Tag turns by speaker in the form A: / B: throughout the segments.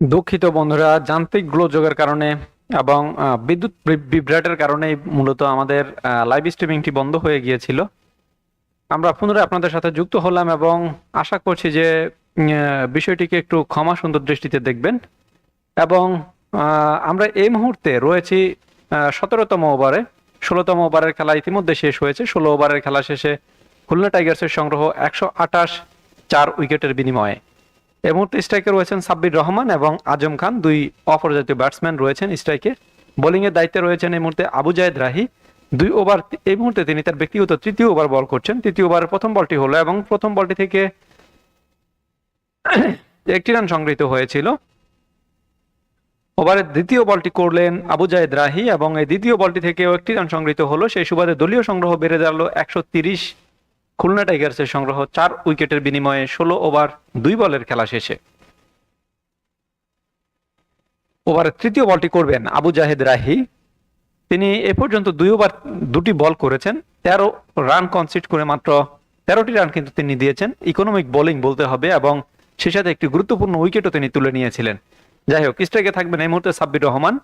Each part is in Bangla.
A: দুঃখিত বন্ধুরা, যান্ত্রিক গোলযোগের কারণে এবং বিদ্যুৎ বিভ্রাটের কারণে মূলত আমাদের লাইভ স্ট্রিমিংটি বন্ধ হয়ে গিয়েছিল। আমরা পুনরায় আপনাদের সাথে যুক্ত হলাম এবং আশা করছি যে বিষয়টিকে একটু ক্ষমা সুন্দর দৃষ্টিতে দেখবেন। এবং আমরা এই মুহূর্তে রয়েছি সতেরোতম ওভারে। ষোলোতম ওভারের খেলা ইতিমধ্যে শেষ হয়েছে। ষোলো ওভারের খেলা শেষে খুলনা টাইগার্সের সংগ্রহ একশো আঠাশ চার উইকেটের বিনিময়ে। এই মুহূর্তে স্ট্রাইকে রয়েছেন সাব্বির রহমান এবং আজম খান, দুই অপরজাতীয় ব্যাটসম্যান রয়েছেন স্ট্রাইকে। বোলিং এর দায়িত্বে রয়েছেন এই মুহূর্তে আবু জায়েদ রাহি। দুই ওভার, এই মুহূর্তে তিনি তার ব্যক্তিগত তৃতীয় ওভার বল করছেন। তৃতীয় ওভারের প্রথম বলটি হলো এবং প্রথম বলটি থেকে একটি রান সংগৃহীত হয়েছিল। ওভারের দ্বিতীয় বলটি করলেন আবু জায়েদ রাহি এবং এই দ্বিতীয় বলটি থেকেও একটি রান সংগৃহীত হলো। সেই সুবাদে দলীয় সংগ্রহ বেড়ে দাঁড়াল একশো তিরিশ খুলনা টাইগার্সের সংগ্রহ চার উইকেটের বিনিময়ে ষোলো ওভার, দুই বলের খেলা শেষে। ওভারের তৃতীয় বলটি করবেন আবু জাহেদ রাহি। তিনি এ পর্যন্ত দুই ওভার, দুটি বল করেছেন। তেরো রান কনসিড করে মাত্র তেরোটি রান কিন্তু তিনি দিয়েছেন। ইকোনমিক বোলিং বলতে হবে এবং সে সাথে একটি গুরুত্বপূর্ণ উইকেটও তিনি তুলে নিয়েছিলেন। যাই হোক, স্ট্রাইকে থাকবেন এই মুহূর্তে সাব্বির রহমান।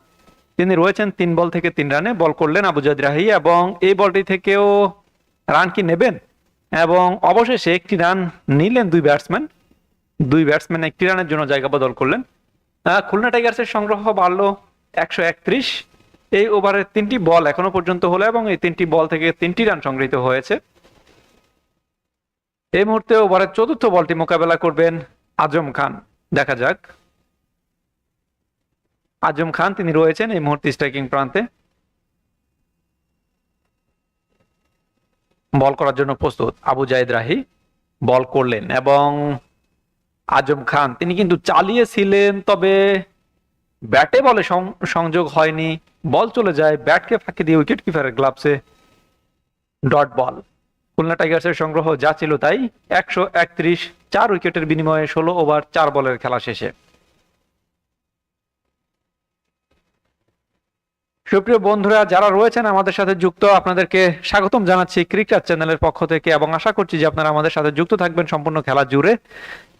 A: তিনি রয়েছেন তিন বল থেকে তিন রানে। বল করলেন আবু জাহেদ রাহি এবং এই বলটি থেকেও রান কি নেবেন? এবং অবশেষে একটি রান নিলেন দুই ব্যাটসম্যান। দুই ব্যাটসম্যান একটি রানের জন্য জায়গা বদল করলেন। খুলনা টাইগার্সের সংগ্রহ বাড়লো একশো একত্রিশ। এই ওভারের তিনটি বল এখনও পর্যন্ত হলো এবং এই তিনটি বল থেকে তিনটি রান সংগৃহীত হয়েছে। এই মুহূর্তে ওভারের চতুর্থ বলটি মোকাবেলা করবেন আজম খান। দেখা যাক। আজম খান, তিনি রয়েছেন এই মুহূর্তে স্ট্রাইকিং প্রান্তে। বল করার জন্য প্রস্তুত। আবু জায়েদ রাহি বল করলেন এবং আজম খান, তিনি কিন্তু চালিয়েছিলেন, তবে ব্যাটে বলে সংযোগ হয়নি। বল চলে যায়, ব্যাটকে ফাঁকি দিয়ে উইকেট কিপারের গ্লাভসে ডট বল। খুলনা টাইগার্সের সংগ্রহ যা ছিল তাই একশো একত্রিশ, চার উইকেটের বিনিময়ে ষোলো ওভার, চার বলের খেলা শেষে। সুপ্রিয় বন্ধুরা, যারা রয়েছেন আমাদের সাথে যুক্ত, আপনাদেরকে স্বাগতম জানাচ্ছি ক্রিকেট চ্যানেলের পক্ষ থেকে এবং আশা করছি যে আপনারা আমাদের সাথে যুক্ত থাকবেন সম্পূর্ণ খেলা জুড়ে।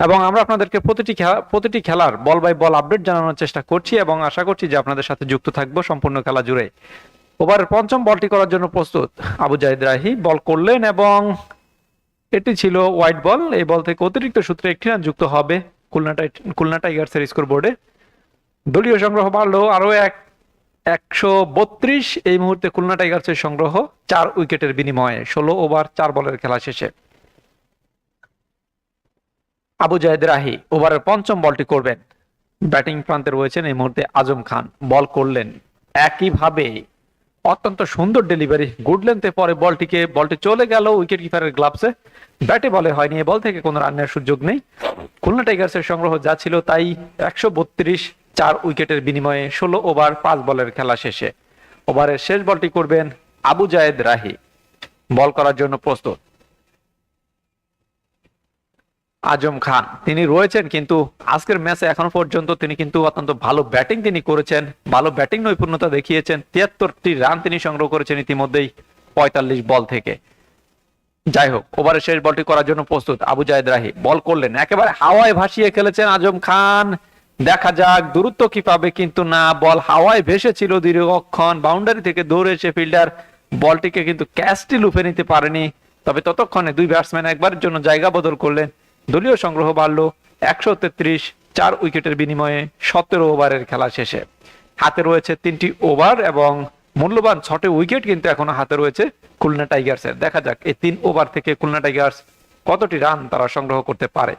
A: এবং আমরা আপনাদেরকে প্রতিটি খেলা, প্রতিটি খেলার বল বাই বল আপডেট জানানোর চেষ্টা করছি এবং আশা করছি যে আপনাদের সাথে যুক্ত থাকব সম্পূর্ণ খেলা জুড়ে। ওভারের পঞ্চম বলটি করার জন্য প্রস্তুত আবু জাহিদ রাহি। বল করলেন এবং এটি ছিল হোয়াইট বল এই বল থেকে অতিরিক্ত সূত্রে একটি রান যুক্ত হবে খুলনা টাই, খুলনা টাইগার্সের স্কোর বোর্ডে দলীয় সংগ্রহ বাড়লো আরও এক একশো বত্রিশ এই মুহূর্তে খুলনা টাইগার্সের সংগ্রহ, চার উইকেটের বিনিময়ে, ষোলো ওভার, চার বলের খেলা শেষে। আবু জাহেদ রাহি, ওভারের পঞ্চম বলটি করবেন। ব্যাটিং প্রান্তে রয়েছেন এই মুহূর্তে আজম খান। বল করলেন একইভাবে। অত্যন্ত সুন্দর ডেলিভারি, গুড লেন্থে পরে বলটিকে, বলটি চলে গেল উইকেট কিপারের গ্লাভসে। ব্যাটে বলে হয়নি বল থেকে কোনো রানের সুযোগ নেই। খুলনা টাইগার্সের সংগ্রহ যা ছিল তাই একশো বত্রিশ চার উইকেটের বিনিময়ে ষোলো ওভার, পাঁচ বলের খেলা শেষে। ওভারের শেষ বলটি করবেন আবু জায়েদ রাহি। বল করার জন্য প্রস্তুত। আজম খান, তিনি রয়েছেন কিন্তু আজকের ম্যাচে এখনও পর্যন্ত তিনি কিন্তু অত্যন্ত ভালো ব্যাটিং তিনি করেছেন, ভালো ব্যাটিং নৈপুণ্যতা দেখিয়েছেন। তিয়াত্তরটি রান তিনি সংগ্রহ করেছেন ইতিমধ্যেই পঁয়তাল্লিশ বল থেকে। যাই হোক, ওভারের শেষ বলটি করার জন্য প্রস্তুত আবু জায়েদ রাহি। বল করলেন, একেবারে হাওয়ায় ভাসিয়ে খেলেছেন আজম খান। দেখা যাক, দূরত্ব কি পাবে, কিন্তু না, বল হাওয়ায় ভেসেছিল দীর্ঘক্ষণ বাউন্ডারি থেকে দৌড়ে এসে ফিল্ডার বলটিকে কিন্তু ক্যাচটি লুফে নিতে পারেনি। তবে ততক্ষণে দুই ব্যাটসম্যান একবারের জন্য জায়গা বদল করলেন। দলীয় সংগ্রহ বাড়লো একশো তেত্রিশ, চার উইকেটের বিনিময়ে সতেরো ওভারের খেলা শেষে। হাতে রয়েছে তিনটি ওভার এবং মূল্যবান ছটি উইকেট কিন্তু এখনও হাতে রয়েছে খুলনা টাইগার্সের। দেখা যাক, এই তিন ওভার থেকে খুলনা টাইগার্স কতটি রান তারা সংগ্রহ করতে পারে।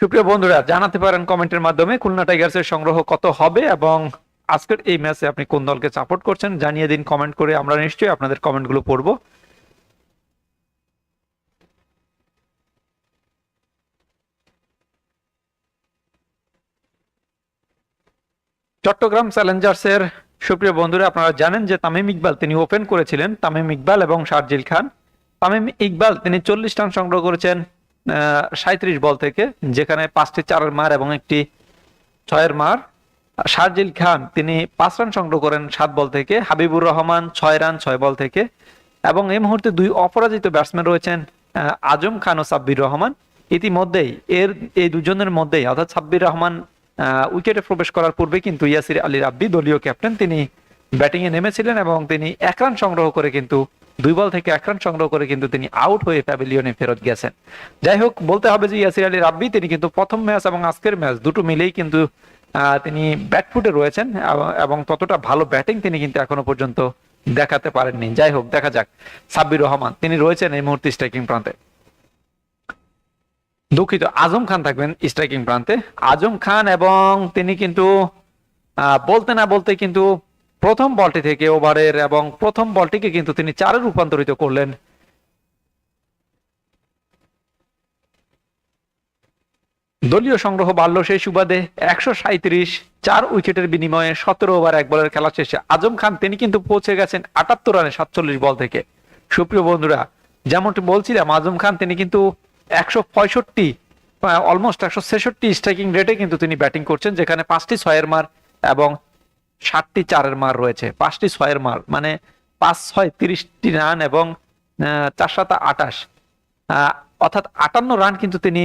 A: সুপ্রিয় বন্ধুরা, জানাতে পারেন কমেন্টের মাধ্যমে খুলনা টাইগার্সের সংগ্রহ কত হবে এবং আজকের এই ম্যাচে আপনি কোন দলকে সাপোর্ট করছেন জানিয়ে দিন কমেন্ট করে আমরা নিশ্চয়ই আপনাদের কমেন্টগুলো পড়ব। চট্টগ্রাম চ্যালেঞ্জার্সের সুপ্রিয় বন্ধুরা, আপনারা জানেন যে তামিম ইকবাল তিনি ওপেন করেছিলেন, তামিম ইকবাল এবং শারজিল খান। তামিম ইকবাল তিনি চল্লিশ রান সংগ্রহ করেছেন সাঁত্রিশ বল থেকে, যেখানে পাঁচটি চারের মার এবং একটি ছয়ের মার। শারজিল খান, তিনি পাঁচ রান সংগ্রহ করেন সাত বল থেকে, হাবিবুর রহমান ছয় রান, ছয় বল থেকে এবং এই মুহূর্তে দুই অপরাজিত ব্যাটসম্যান রয়েছেন আজম খান ও সাব্বির রহমান। ইতিমধ্যেই এর, এই দুজনের মধ্যেই, অর্থাৎ সাব্বির রহমান উইকেটে প্রবেশ করার পূর্বে কিন্তু ইয়াসির আলী রাব্বি দলীয় ক্যাপ্টেন, তিনি ব্যাটিংয়ে নেমেছিলেন এবং তিনি এক রান সংগ্রহ করে কিন্তু দুই বল থেকে এক রান সংগ্রহ করে কিন্তু তিনি আউট হয়ে প্যাভিলিয়নে ফেরত গেছেন। যাই হোক, বলতে হবে যে ইয়াসির আলী রাব্বি, তিনি কিন্তু প্রথম ম্যাচ এবং আজকের ম্যাচ দুটো মিলেই কিন্তু তিনি ব্যাটফুটে রয়েছেন এবং- ততটা ভালো ব্যাটিং তিনি কিন্তু এখনও পর্যন্ত দেখাতে পারেননি। যাই হোক, দেখা যাক। সাব্বির রহমান, তিনি রয়েছেন এই মুহূর্তে স্ট্রাইকিং প্রান্তে। দুঃখিত, আজম খান থাকবেন স্ট্রাইকিং প্রান্তে। আজম খান এবং তিনি কিন্তু বলতে না বলতে কিন্তু প্রথম বলটি থেকে ওভারের এবং প্রথম বলটিকে কিন্তু তিনি চারে রূপান্তরিত করলেন। দলীয় সংগ্রহ বাড়ল সেই সুবাদে একশো সাঁত্রিশ চার উইকেটের বিনিময়ে সতেরো ওভার, এক বলের খেলা শেষে আজম খান, তিনি কিন্তু পৌঁছে গেছেন আটাত্তর রানে সাতচল্লিশ বল থেকে। সুপ্রিয় বন্ধুরা, যেমনটি বলছিলাম, আজম খান, তিনি কিন্তু একশো পঁয়ষট্টি অলমোস্ট একশো ছেষট্টি স্ট্রাইকিং রেটে কিন্তু তিনি ব্যাটিং করছেন, যেখানে পাঁচটি ছয়ের মার এবং ষাটটি চারের মার রয়েছে, পাঁচটি ছয়ের মার মানে পাঁচ, ছয়, তিরিশটি রান এবং চার সাতা, আটাশ। অর্থাৎ আটান্ন রান কিন্তু তিনি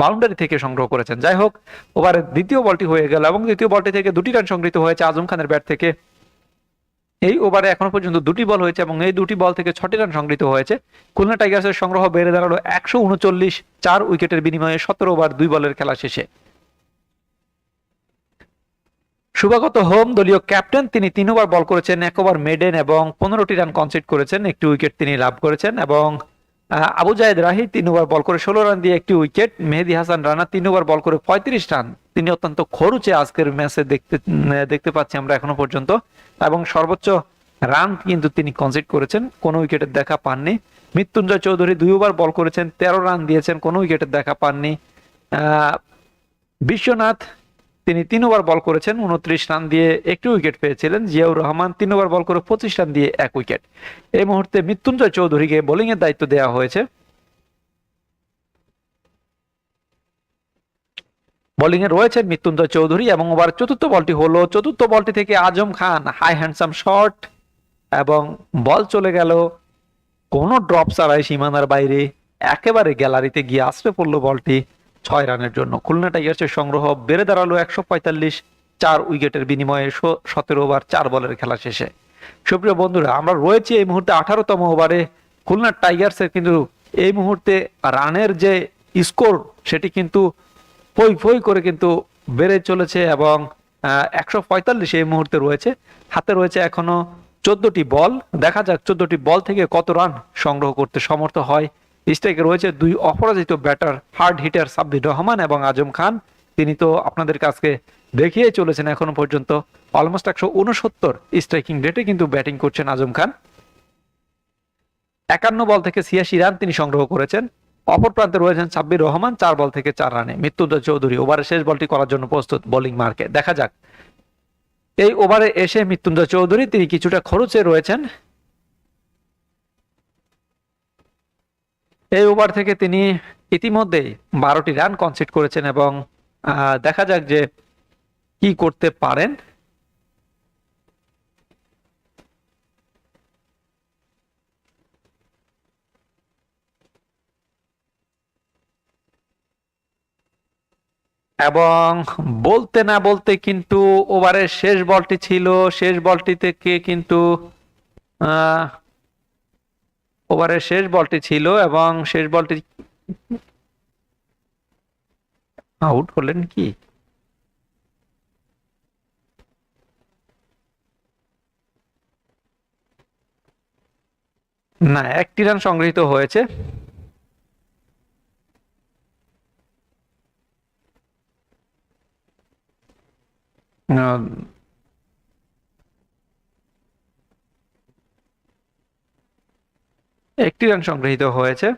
A: বাউন্ডারি থেকে সংগ্রহ করেছেন। যাই হোক ওভারের দ্বিতীয় বলটি হয়ে গেল এবং দ্বিতীয় বলটি থেকে দুটি রান সংগৃহীত হয়েছে আজম খানের ব্যাট থেকে। এই ওভারে এখনও পর্যন্ত দুটি বল হয়েছে এবং এই দুটি বল থেকে ছটি রান সংগৃহীত হয়েছে। খুলনা টাইগার্সের সংগ্রহ বেড়ে দাঁড়াল একশো উনচল্লিশ, চার উইকেটের বিনিময়ে সতেরো ওভার দুই বলের খেলা শেষে। শুভাগত হোম দলীয় ক্যাপ্টেন তিনি তিন বল করেছেন, এক ওভার মেডেন এবং পনেরোটি রান কনসিড করেছেন, একটি উইকেট তিনি লাভ করেছেন এবং আবু জায়েদ রাহি তিন ওভার বল করে ষোলো রান দিয়ে একটি উইকেট মেহেদি হাসান রানা তিন ওভার বল করে পঁয়ত্রিশ রান। তিনি অত্যন্ত খরুচে আজকের ম্যাচে দেখতে দেখতে পাচ্ছি আমরা এখনও পর্যন্ত এবং সর্বোচ্চ রান কিন্তু তিনি কনসিড করেছেন, কোনো উইকেটের দেখা পাননি। মৃত্যুঞ্জয় চৌধুরী দুই ওভার বল করেছেন, তেরো রান দিয়েছেন, কোনো উইকেটের দেখা পাননি। বিশ্বনাথ তিনি তিন ওভার বল করেছেন, উনত্রিশ রান দিয়ে একটি উইকেট পেয়েছিলেন। জিয়াউর রহমান তিন ওভার বল করে পঁচিশ রান দিয়ে এক উইকেট। এই মুহূর্তে মৃত্যুঞ্জয় চৌধুরীকে বোলিং এর দায়িত্ব দেওয়া হয়েছে। বোলিং এ রয়েছেন মৃত্যুঞ্জয় চৌধুরী এবং ওভার চতুর্থ বলটি হলো, চতুর্থ বলটি থেকে Azam Khan high handsome shot এবং বল চলে গেল। কোনো ড্রপ ছাড়াই সীমানার বাইরে একেবারে গ্যালারিতে গিয়ে আশ্রে পড়ল বলটি। ছয় রানের জন্য। খুলনা টাইগার্সের সংগ্রহ বেড়ে দাঁড়াল একশো পঁয়তাল্লিশ, চার উইকেটের বিনিময়ে সতেরো ওভার, চার বলের খেলা শেষে। সুপ্রিয় বন্ধুরা, আমরা রয়েছি এই মুহূর্তে আঠারোতম ওভারে। খুলনা টাইগার্সের কিন্তু এই মুহূর্তে রানের যে স্কোর, সেটি কিন্তু ফই ফই করে কিন্তু বেড়ে চলেছে এবং একশো পঁয়তাল্লিশ এই মুহূর্তে রয়েছে। হাতে রয়েছে এখনও চোদ্দটি বল। দেখা যাক চোদ্দটি বল থেকে কত রান সংগ্রহ করতে সমর্থ হয় স্ট্রাইকে রয়েছে। দুই অপরাজিত batter hard hitter Sabbir Rahman এবং আজম খান। তিনি তো আপনাদের কাছকে দেখিয়ে চলেছেন এখনও পর্যন্ত। অলমোস্ট একশো উনসত্তর স্ট্রাইকিং রেটে কিন্তু ব্যাটিং করছেন আজম খান। একান্ন বল থেকে ছিয়াশি রান তিনি সংগ্রহ করেছেন। অপর প্রান্তে রয়েছেন সাব্বির রহমান, চার বল থেকে চার রানে মৃত্যুঞ্জয় চৌধুরী ওভারের শেষ বলটি করার জন্য প্রস্তুত বোলিং মার্কে দেখা যাক। এই ওভারে এসে মৃত্যুঞ্জয় চৌধুরী, তিনি কিছুটা খরচে রয়েছেন। এই ওভার থেকে তিনি ইতিমধ্যেই বারোটি রান কনসিড করেছেন এবং দেখা যাক যে কি করতে পারেন। এবং বলতে না বলতে কিন্তু ওভারের শেষ বলটি ছিল, শেষ বলটি থেকে কিন্তু ওভারের শেষ বলটি ছিল এবং শেষ বলটি আউট হলেন কি? না, একটি রান সংগৃহীত হয়েছে। একটি রান সংগৃহীত হয়েছে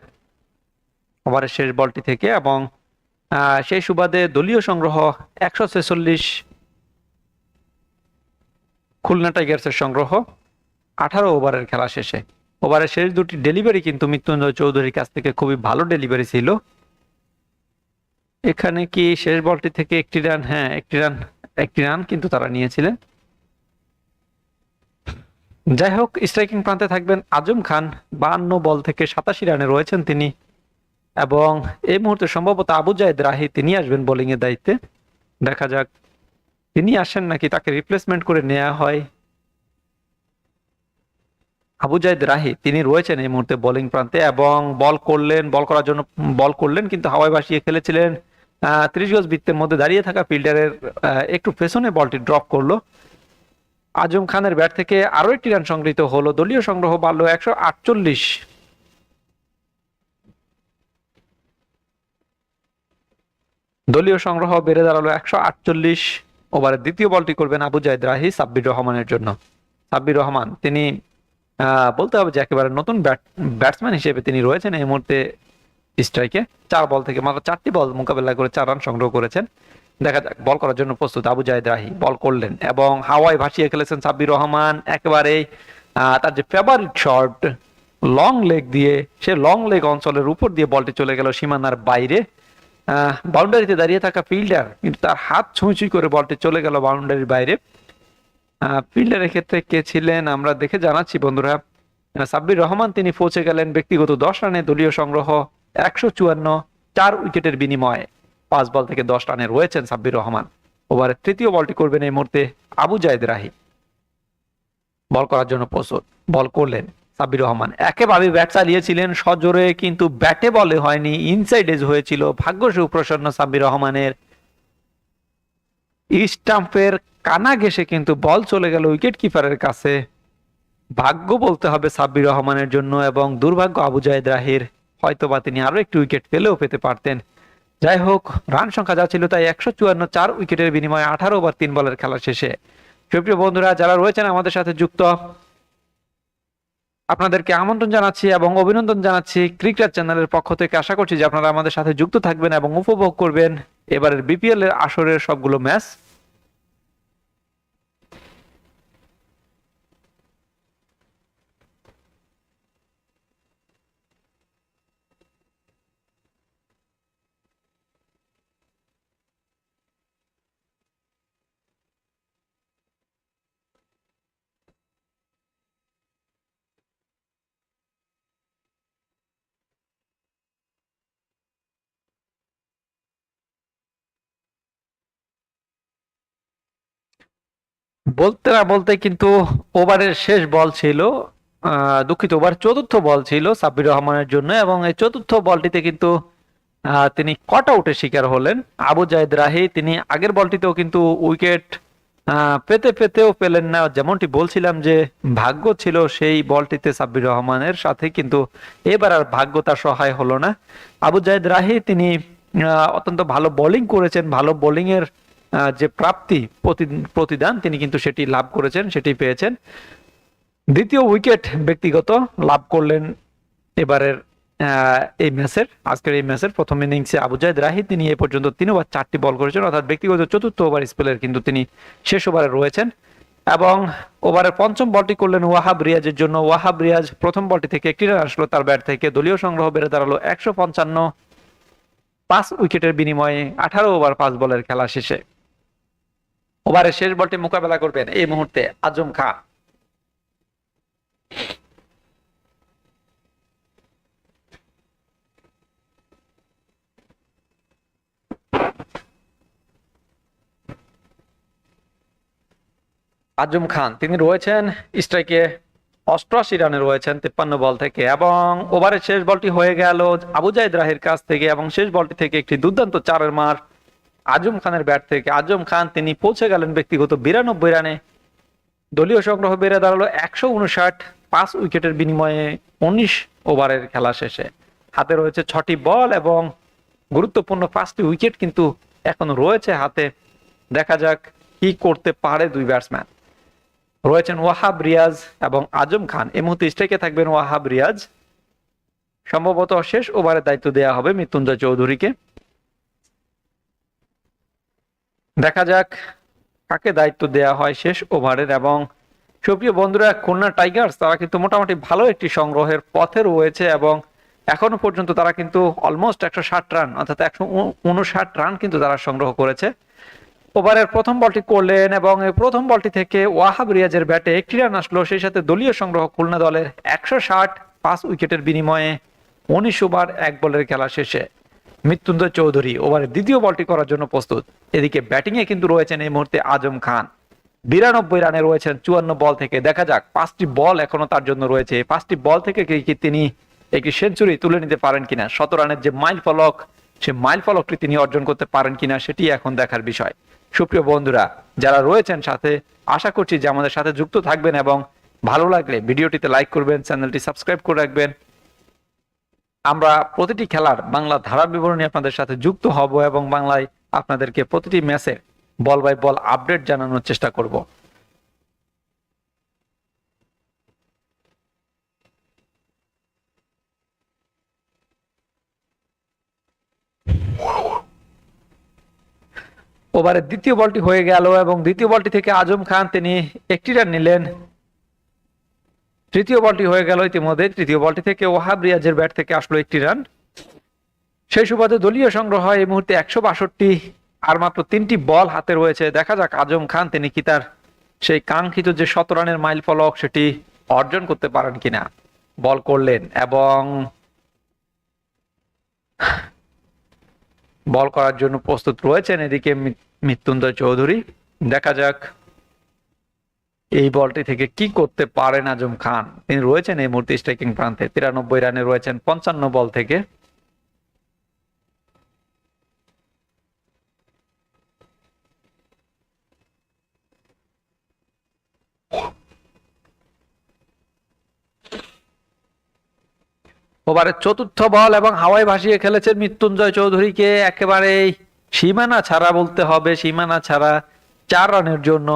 A: ওভারের শেষ বলটি থেকে এবং সেই সুবাদে দলীয় সংগ্রহ একশো ছেচল্লিশ খুলনা টাইগার্সের সংগ্রহ আঠারো ওভারের খেলা শেষে। ওভারের শেষ দুটি ডেলিভারি কিন্তু মৃত্যুঞ্জয় চৌধুরীর কাছ থেকে খুবই ভালো ডেলিভারি ছিল। এখানে কি শেষ বলটি থেকে একটি রান? হ্যাঁ একটি রান একটি রান কিন্তু তারা নিয়েছিলেন। যাই হোক স্ট্রাইকিং প্রান্তে থাকবেন আজম খান। বান্ন বল থেকে সাতাশি রানে রয়েছেন তিনি। এবং এই মুহূর্তে সম্ভবত আবু জায়েদ রাহি তিনি আসবেন বোলিং এর দায়িত্বে। দেখা যাক, তিনি আসেন নাকি তাকে রিপ্লেসমেন্ট করে নেওয়া হয়। আবু জায়েদ রাহি, তিনি রয়েছেন এই মুহূর্তে বোলিং প্রান্তে এবং বল করলেন বল করার জন্য বল করলেন, কিন্তু হাওয়ায় ভাসিয়ে খেলেছিলেন। আহ, ত্রিশ গজ বৃত্তের মধ্যে দাঁড়িয়ে থাকা ফিল্ডারের একটু পেছনে বলটি ড্রপ করল। আজম খানের ব্যাট থেকে আরও একটি রান সংগৃহীত হলো। দলীয় সংগ্রহ বাড়লো একশো আটচল্লিশ। দলীয় সংগ্রহ বেড়ে দাঁড়াল একশো আটচল্লিশ। ওভারের দ্বিতীয় বলটি করবেন আবু জায়দ রাহি সাব্বির রহমানের জন্য। সাব্বির রহমান, তিনি বলতে হবে যে একেবারে নতুন ব্যাট, ব্যাটসম্যান হিসেবে তিনি রয়েছেন এই মুহূর্তে স্ট্রাইকে। চার বল থেকে মাত্র চারটি বল মোকাবেলা করে চার রান সংগ্রহ করেছেন। দেখা যাক, বল করার জন্য প্রস্তুত আবু জায়দ রাহি, বল করলেন এবং হাওয়ায় ভাসিয়ে খেলেছেন সাব্বির রহমান। একেবারে তার যে ফেভারিট শট লং লেগ দিয়ে, সে লং লেগ অঞ্চলের উপর দিয়ে বলটি চলে গেল সীমানার বাইরে। বাউন্ডারিতে দাঁড়িয়ে থাকা ফিল্ডার কিন্তু তার হাত ছুঁই ছুঁই করে বলটি চলে গেল বাউন্ডারির বাইরে। ফিল্ডারের ক্ষেত্রে কে ছিলেন? আমরা দেখে জানাচ্ছি বন্ধুরা সাব্বির রহমান, তিনি পৌঁছে গেলেন ব্যক্তিগত দশ রানে, দলীয় সংগ্রহ একশো চুয়ান্ন, চার উইকেটের বিনিময়ে। পাঁচ বল থেকে দশ রানে রয়েছেন সাব্বির রহমান। ওভারের তৃতীয় বলটি করবেন এই মুহূর্তে আবু জায়দ রাহি। বল করার জন্য প্রস্তুত। বল করলেন সাব্বির রহমান। একেবারে ব্যাট চালিয়েছিলেন সজোরে, কিন্তু ব্যাটে বলে হয়নি। ইনসাইড এজ হয়েছিল। ভাগ্য সুপ্রসন্ন সাব্বির রহমানের। স্টাম্পের কানা ঘেসে কিন্তু বল চলে গেল উইকেট কিপারের কাছে। ভাগ্য বলতে হবে সাব্বির রহমানের জন্য এবং দুর্ভাগ্য আবু জায়েদ রাহির। হয়তোবা তিনি আরও একটু উইকেট পেলেও পেতে পারতেন। যাই হোক রান সংখ্যা যা ছিল তাই একশো চুয়ান্ন চার উইকেটের বিনিময়ে আঠারো ওভার তিন বলের খেলা শেষে। সুপ্রিয় বন্ধুরা, যারা রয়েছেন আমাদের সাথে যুক্ত, আপনাদেরকে আমন্ত্রণ জানাচ্ছি এবং অভিনন্দন জানাচ্ছি ক্রিকেট চ্যানেলের পক্ষ থেকে। আশা করছি যে আপনারা আমাদের সাথে যুক্ত থাকবেন এবং উপভোগ করবেন। এবারের বিপিএল এর আসরের সবগুলো ম্যাচ। বলতে না বলতে কিন্তু ওভারের শেষ বল ছিল দুঃখিত, ওভার চতুর্থ বল ছিল সাব্বির রহমানের জন্য এবং এই চতুর্থ বলটিতে কিন্তু তিনি কট আউটের শিকার হলেন। আবু জায়েদ রাহি, তিনি আগের বলটিতেও কিন্তু উইকেট পেতে পেতেও পেলেন না। যেমনটি বলছিলাম যে ভাগ্য ছিল সেই বলটিতে সাব্বির রহমানের সাথে কিন্তু এবার আর ভাগ্য তার সহায় হলো না। আবু জায়েদ রাহি, তিনি অত্যন্ত ভালো বোলিং করেছেন। ভালো বোলিং এর যে প্রাপ্তি প্রতি- প্রতিদান, তিনি কিন্তু সেটি লাভ করেছেন, সেটি পেয়েছেন। দ্বিতীয় উইকেট ব্যক্তিগত লাভ করলেন এবারের এই ম্যাচের, আজকের এই ম্যাচের প্রথম ইনিংসে আবু জায়দ রাহি, তিনি এ পর্যন্ত তিন ওভার চারটি বল করেছেন, অর্থাৎ ব্যক্তিগত চতুর্থ ওভার স্পেলের কিন্তু তিনি শেষ ওভারে রয়েছেন। এবং ওভারের পঞ্চম বলটি করলেন ওয়াহাব রিয়াজের জন্য। ওয়াহাব রিয়াজ প্রথম বলটি থেকে একটি রান আসলো, তার ব্যাট থেকে। দলীয় সংগ্রহ বেড়ে দাঁড়াল একশো পঞ্চান্ন পাঁচ উইকেটের বিনিময়ে আঠারো ওভার পাঁচ বলের খেলা শেষে। ওভারের শেষ বলটি মোকাবেলা করবেন এই মুহূর্তে আজম খান। আজম খান, তিনি রয়েছেন স্ট্রাইকে অষ্টআশি রানে রয়েছেন তিপ্পান্ন বল থেকে এবং ওভারের শেষ বলটি হয়ে গেল আবু জাইদ রাহের কাছ থেকে এবং শেষ বলটি থেকে একটি দুর্দান্ত চারের মার আজম খানের ব্যাট থেকে আজম খান তিনি পৌঁছে গেলেন ব্যক্তিগত বিরানব্বই রানে। দলীয় সংগ্রহ বেড়ে দাঁড়াল একশো উনষাট, পাঁচ উইকেটের বিনিময়ে উনিশ ওভারের খেলা শেষে। হাতে রয়েছে ছটি বল এবং গুরুত্বপূর্ণ পাঁচটি উইকেট কিন্তু এখন রয়েছে হাতে। দেখা যাক কি করতে পারে দুই ব্যাটসম্যান। রয়েছেন ওয়াহাব রিয়াজ এবং আজম খান। এই মুহূর্তে স্ট্রাইকে থাকবেন ওয়াহাব রিয়াজ। সম্ভবত শেষ ওভারের দায়িত্ব দেওয়া হবে মৃত্যুঞ্জয় চৌধুরীকে। দেখা যাক কাকে দায়িত্ব দেওয়া হয় শেষ ওভারের। এবং সুপ্রিয় বন্ধুরা, খুলনা টাইগার্স তারা কিন্তু মোটামুটি ভালো একটি সংগ্রহের পথে রয়েছে এবং এখনও পর্যন্ত তারা কিন্তু অলমোস্ট একশো ষাট রান অর্থাৎ একশো উনষাট রান কিন্তু তারা সংগ্রহ করেছে। ওভারের প্রথম বলটি করলেন এবং প্রথম বলটি থেকে ওয়াহাব রিয়াজের ব্যাটে একটি রান আসলো, সেই সাথে দলীয় সংগ্রহ খুলনা দলের একশো ষাট, পাঁচ উইকেটের বিনিময়ে উনিশ ওভার, এক বলের খেলা শেষে। মৃত্যুঞ্জয় চৌধুরী ওভারের দ্বিতীয় বলটি করার জন্য প্রস্তুত। এদিকে ব্যাটিংয়ে কিন্তু রয়েছেন এই মুহূর্তে আজম খান। বিরানব্বই রানে রয়েছেন চুয়ান্ন বল থেকে। দেখা যাক, পাঁচটি বল এখনও তার জন্য রয়েছে। পাঁচটি বল থেকে কি তিনি একটি সেঞ্চুরি তুলে নিতে পারেন কিনা? শত রানের যে মাইল ফলক, সে মাইল ফলকটি তিনি অর্জন করতে পারেন কিনা সেটি এখন দেখার বিষয়। সুপ্রিয় বন্ধুরা, যারা রয়েছেন সাথে, আশা করছি যে আমাদের সাথে যুক্ত থাকবেন এবং ভালো লাগলে ভিডিওটিতে লাইক করবেন, চ্যানেলটি সাবস্ক্রাইব করে রাখবেন। আমরা প্রতিটি খেলার বাংলা ধারা বিবরণী আপনাদের সাথে যুক্ত হব এবং বাংলায় আপনাদেরকে প্রতিটি ম্যাচে বল বাই বল আপডেট জানানোর চেষ্টা করব। ওভারের দ্বিতীয় বলটি হয়ে গেল এবং দ্বিতীয় বলটি থেকে আজম খান তিনি একটি রান নিলেন। তৃতীয় বলটি হয়ে গেল ইতিমধ্যে। তৃতীয় বলটি থেকে ওহাব রিয়াজের ব্যাট থেকে আসলো একটি রান। সেই সুবাদে দলীয় সংগ্রহ এই মুহূর্তে একশো বাষট্টি আর মাত্র তিনটি বল হাতে রয়েছে। দেখা যাক আজম খান, তিনি কি তার সেই কাঙ্ক্ষিত যে শত রানের মাইল ফলক, সেটি অর্জন করতে পারেন কিনা। বল করলেন এবং বল করার জন্য প্রস্তুত রয়েছেন এদিকে মৃত্যুঞ্জয় চৌধুরী। দেখা যাক এই বলটি থেকে কি করতে পারেন আজম খান? তিনি রয়েছেন এই মুহূর্তে স্ট্রাইকিং প্রান্তে। তিরানব্বই রানে রয়েছেন পঞ্চান্ন বল থেকে। ওভারের চতুর্থ বল এবং হাওয়ায় ভাসিয়ে খেলেছেন মৃত্যুঞ্জয় চৌধুরীকে। একেবারে সীমানা ছাড়া বলতে হবে। সীমানা ছাড়া চার রানের জন্য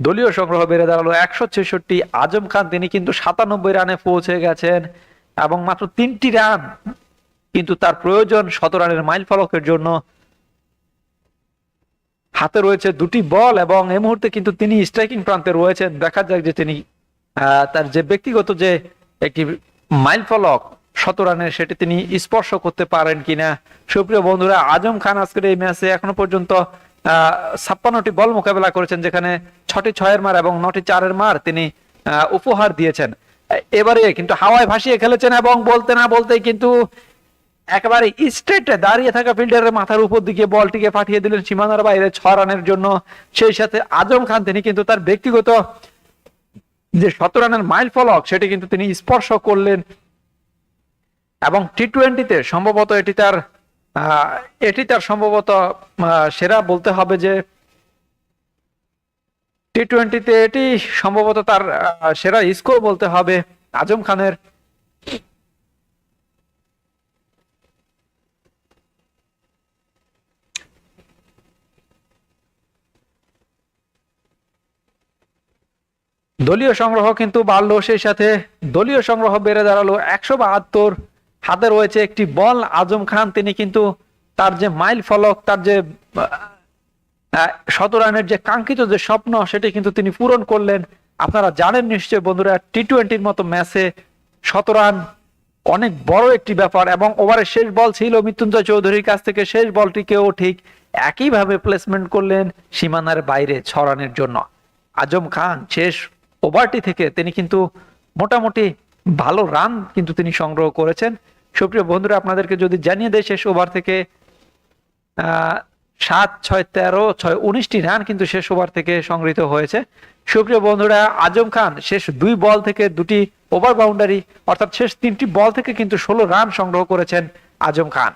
A: দলীয় সংগ্রহ বেড়ে দাঁড়াল একশো ছেষট্টি। আজম খান, তিনি কিন্তু সাতানব্বই রানে পৌঁছে গেছেন এবং মাত্র তিনটি রান কিন্তু তার প্রয়োজন শত রানের মাইল ফলকের জন্য। হাতে রয়েছে দুটি বল এবং এই মুহূর্তে কিন্তু তিনি স্ট্রাইকিং প্রান্তে রয়েছেন। দেখা যাক যে তিনি তার যে ব্যক্তিগত যে একটি মাইল ফলক শত রানের সেটি তিনি স্পর্শ করতে পারেন কিনা। সুপ্রিয় বন্ধুরা, আজম খান আজকের এই ম্যাচে এখনও পর্যন্ত ছাপ্পান্নটি বল মোকাবেলা করেছেন, যেখানে ছটি ছয়ের মার এবং নটি চারের মার তিনি উপহার দিয়েছেন। এবারে কিন্তু হাওয়ায় ভাসিয়ে খেলেছেন এবং বলতে না বলতে কিন্তু একেবারে স্ট্রেটে দাঁড়িয়ে থাকা ফিল্ডারের মাথার উপর দিকে বলটিকে পাঠিয়ে দিলেন সীমানার বাইরে ছ রানের জন্য। সেই সাথে আজম খান, তিনি কিন্তু তার ব্যক্তিগত যে শত রানের মাইল ফলক, সেটি কিন্তু তিনি স্পর্শ করলেন। এবং টি টোয়েন্টিতে সম্ভবত এটি তার এটি তার সম্ভবত সেরা বলতে হবে যে টি টোয়েন্টিতে এটি সম্ভবত তার সেরা স্কোর বলতে হবে আজম খানের। দলীয় সংগ্রহ কিন্তু বাড়লো সেই সাথে। দলীয় সংগ্রহ বেড়ে দাঁড়াল একশো বাহাত্তর হাতে রয়েছে একটি বল। আজম খান তিনি কিন্তু তার যে মাইল ফলক তার যে আহ, শত রানের যে কাঙ্ক্ষিত যে স্বপ্ন সেটি কিন্তু তিনি পূরণ করলেন। আপনারা জানেন নিশ্চয় বন্ধুরা টি টোয়েন্টির মতো ম্যাচে শত রান অনেক বড় একটি ব্যাপার এবং ওভারের শেষ বল ছিল মৃত্যুঞ্জয় চৌধুরীর কাছ থেকে। শেষ বলটিকেও ঠিক একইভাবে প্লেসমেন্ট করলেন সীমানার বাইরে ছ রানের জন্য। আজম খান শেষ ওভারটি থেকে তিনি কিন্তু মোটামুটি ভালো রান কিন্তু তিনি সংগ্রহ করেছেন। সুপ্রিয় বন্ধুরা, আপনাদেরকে যদি জানিয়ে দেয় শেষ ওভার থেকে সাত, ছয়, তেরো, ছয়, উনিশটি রান কিন্তু শেষ ওভার থেকে সংগৃহীত হয়েছে। সুপ্রিয় বন্ধুরা, আজম খান শেষ দুই বল থেকে দুটি ওভার বাউন্ডারি, অর্থাৎ শেষ তিনটি বল থেকে কিন্তু ষোলো রান সংগ্রহ করেছেন আজম খান।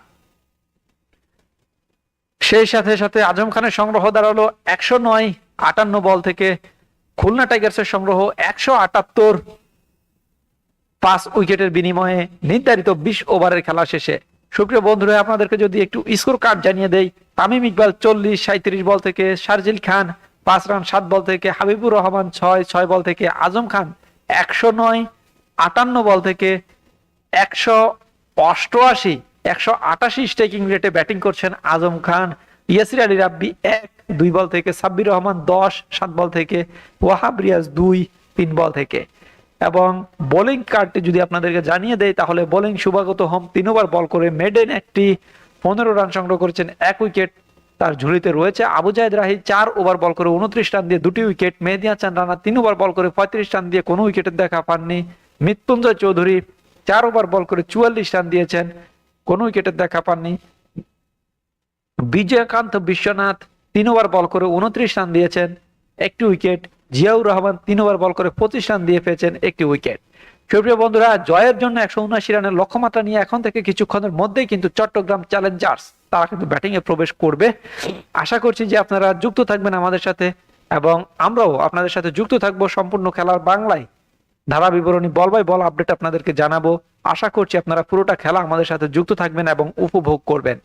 A: সেই সাথে সাথে আজম খানের সংগ্রহ দাঁড়াল একশো নয়, আটান্ন বল থেকে। খুলনা টাইগার্সের সংগ্রহ একশো আটাত্তর পাঁচ উইকেটের বিনিময়ে নির্ধারিত বিশ ওভারের খেলা শেষে। সুপ্রিয় বন্ধুরা, আপনাদেরকে যদি একটু স্কোর কার্ড জানিয়ে দেই, তামিম ইকবাল চল্লিশ সাঁত্রিশ বল থেকে শারজিল খান, পাঁচ রান, সাত বল থেকে হাবিবুর রহমান ছয় ছয় বল থেকে আজম খান একশো নয়, আটান্ন বল থেকে একশো অষ্টআশি, একশো আটাশি স্ট্রাইকিং রেটে ব্যাটিং করছেন আজম খান। ইয়াসির আলী রাব্বি এক, দুই বল থেকে সাব্বির রহমান দশ, সাত বল থেকে ওয়াহাব রিয়াজ দুই, তিন বল থেকে। এবং বোলিং কার্ডটি যদি আপনাদেরকে জানিয়ে দেয় তাহলে বোলিং শুভাগত হোম তিন ওভার বল করে মেডেন একটি পনেরো রান সংগ্রহ করেছেন, এক উইকেট তার ঝুলিতে রয়েছে। আবু জাহেদ রাহি চার ওভার বল করে উনত্রিশ রান দিয়ে দুটি উইকেট মেহেদি হাসান রানা তিন ওভার বল করে পঁয়ত্রিশ রান দিয়ে কোনো উইকেটের দেখা পাননি। মৃত্যুঞ্জয় চৌধুরী চার ওভার বল করে চুয়াল্লিশ রান দিয়েছেন, কোনো উইকেটের দেখা পাননি। বিজয়কান্ত বিশ্বনাথ তিন ওভার বল করে উনত্রিশ রান দিয়েছেন, একটি উইকেট জিয়াউর রহমান তিন ওভার বল করে পঁচিশ রান দিয়ে পেয়েছেন একটি উইকেট। সুপ্রিয় বন্ধুরা, জয়ের জন্য একশো উনআশি রানের লক্ষ্যমাত্রা নিয়ে এখন থেকে কিছুক্ষণের মধ্যেই কিন্তু চট্টগ্রাম চ্যালেঞ্জার্স, তারা কিন্তু ব্যাটিং এ প্রবেশ করবে। আশা করছি যে আপনারা যুক্ত থাকবেন আমাদের সাথে এবং আমরাও আপনাদের সাথে যুক্ত থাকব সম্পূর্ণ খেলার বাংলায়। ধারা বিবরণী বল বাই বল আপডেট আপনাদেরকে জানাব। আশা করছি আপনারা পুরোটা খেলা আমাদের সাথে যুক্ত থাকবেন এবং উপভোগ করবেন।